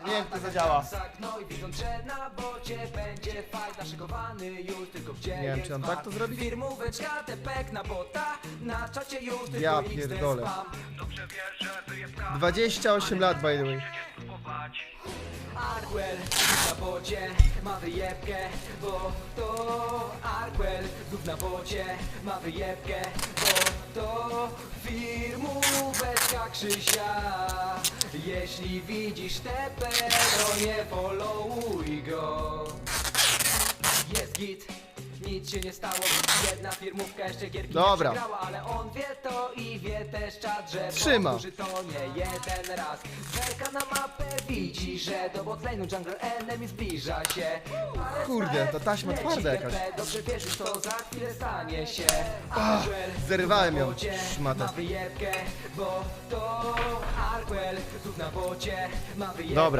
Nie wiem, czy to zadziała. I widząc, że na bocie będzie fight naszykowany już tylko gdzie Nie wiem, jest czy on tak to zrobi? Firmóweczka, tepek na bota, na czacie już tylko Ja XD pierdolę. spam. 28 lat, by the way. Znów na bocie ma wyjebkę, bo to znów na bocie ma wyjebkę, bo to firmóweczka Krzysia. Jeśli widzisz TP, to nie followuj go. Jest git, nic się nie stało, jedna firmówka jeszcze gierki Dobra. nie przegrała, ale on wie to i wie też czat, że Trzyma. powtórzy to nie jeden raz. Zerka na mapę, widzi, że do botlane'u jungle enemy zbliża się. Ale Kurde, ta taśma leci twarda jakaś. TP, Dobrze wiesz, to za chwilę stanie się. Ach, zerwałem ją. Ma wyjebkę, bo to Dobra.